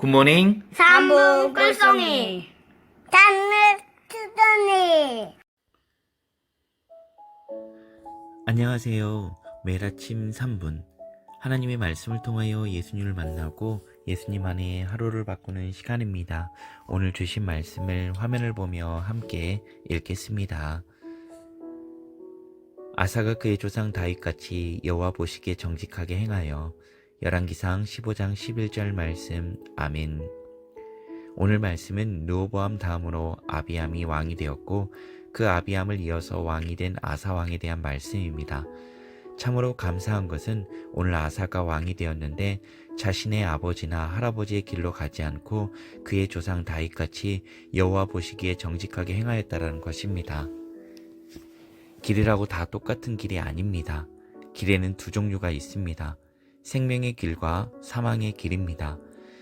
굿모닝. 삼분 꿀송이 단물 투don이 안녕하세요. 매일 아침 3분. 하나님의 말씀을 통하여 예수님을 만나고 예수님 안에 하루를 바꾸는 시간입니다. 오늘 주신 말씀을 화면을 보며 함께 읽겠습니다. 아사가 그의 조상 다윗같이 여호와 보시기에 정직하게 행하여 열왕기상 15장 11절 말씀 아멘. 오늘 말씀은 르호보암 다음으로 아비암이 왕이 되었고 그 아비암을 이어서 왕이 된 아사 왕에 대한 말씀입니다. 참으로 감사한 것은 오늘 아사가 왕이 되었는데 자신의 아버지나 할아버지의 길로 가지 않고 그의 조상 다윗같이 여호와 보시기에 정직하게 행하였다라는 것입니다. 길이라고 다 똑같은 길이 아닙니다. 길에는 두 종류가 있습니다. 생명의 길과 사망의 길입니다.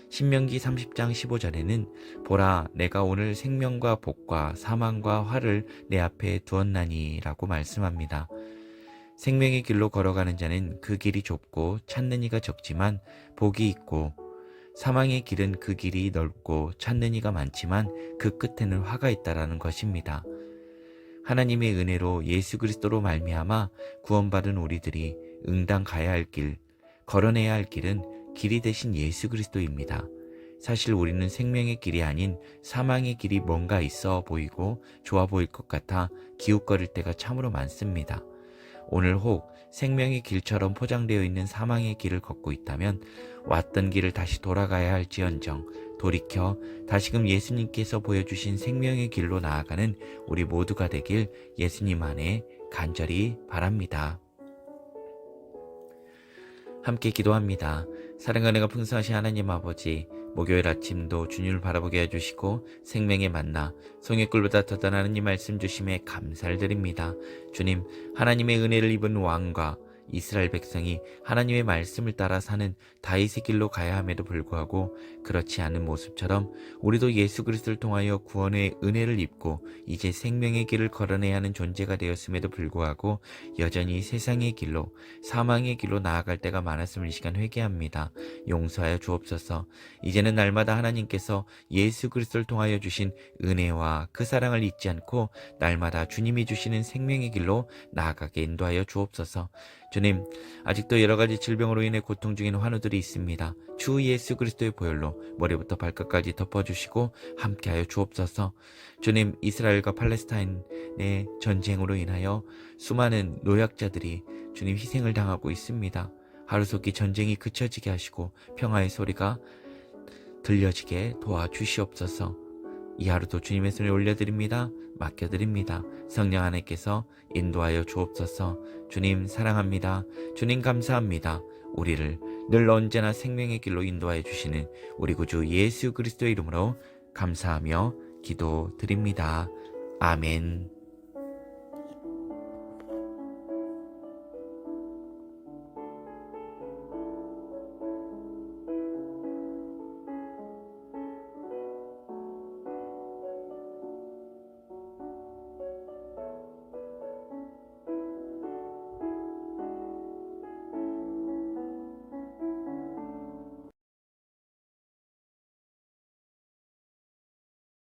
신명기 30장 15절에는 보라 내가 오늘 생명과 복과 사망과 화를 내 앞에 두었나니 라고 말씀합니다. 생명의 길로 걸어가는 자는 그 길이 좁고 찾는 이가 적지만 복이 있고 사망의 길은 그 길이 넓고 찾는 이가 많지만 그 끝에는 화가 있다라는 것입니다. 하나님의 은혜로 예수 그리스도로 말미암아 구원받은 우리들이 응당 가야 할 길, 걸어내야 할 길은 길이 대신 예수 그리스도입니다. 사실 우리는 생명의 길이 아닌 사망의 길이 뭔가 있어 보이고 좋아 보일 것 같아 기웃거릴 때가 참으로 많습니다. 오늘 혹 생명의 길처럼 포장되어 있는 사망의 길을 걷고 있다면 왔던 길을 다시 돌아가야 할지언정 돌이켜 다시금 예수님께서 보여주신 생명의 길로 나아가는 우리 모두가 되길 예수님 안에 간절히 바랍니다. 함께 기도합니다. 사랑과 내가 풍성하신 하나님 아버지, 목요일 아침도 주님을 바라보게 해주시고 생명의 만나 송이꿀보다 더 떠나는 하나님 말씀 주심에 감사를 드립니다. 주님, 하나님의 은혜를 입은 왕과 이스라엘 백성이 하나님의 말씀을 따라 사는 다윗의 길로 가야 함에도 불구하고 그렇지 않은 모습처럼 우리도 예수 그리스도를 통하여 구원의 은혜를 입고 이제 생명의 길을 걸어내야 하는 존재가 되었음에도 불구하고 여전히 세상의 길로 사망의 길로 나아갈 때가 많았음을 이 시간 회개합니다. 용서하여 주옵소서. 이제는 날마다 하나님께서 예수 그리스도를 통하여 주신 은혜와 그 사랑을 잊지 않고 날마다 주님이 주시는 생명의 길로 나아가게 인도하여 주옵소서. 주님, 아직도 여러 가지 질병으로 인해 고통 중인 환우들이 있습니다. 주 예수 그리스도의 보혈로 머리부터 발끝까지 덮어주시고 함께하여 주옵소서. 주님, 이스라엘과 팔레스타인의 전쟁으로 인하여 수많은 노약자들이 주님 희생을 당하고 있습니다. 하루속히 전쟁이 그쳐지게 하시고 평화의 소리가 들려지게 도와주시옵소서. 이 하루도 주님의 손에 올려드립니다. 맡겨드립니다. 성령 하나님께서 인도하여 주옵소서. 주님 사랑합니다. 주님 감사합니다. 우리를 늘 언제나 생명의 길로 인도하여 주시는 우리 구주 예수 그리스도의 이름으로 감사하며 기도드립니다. 아멘.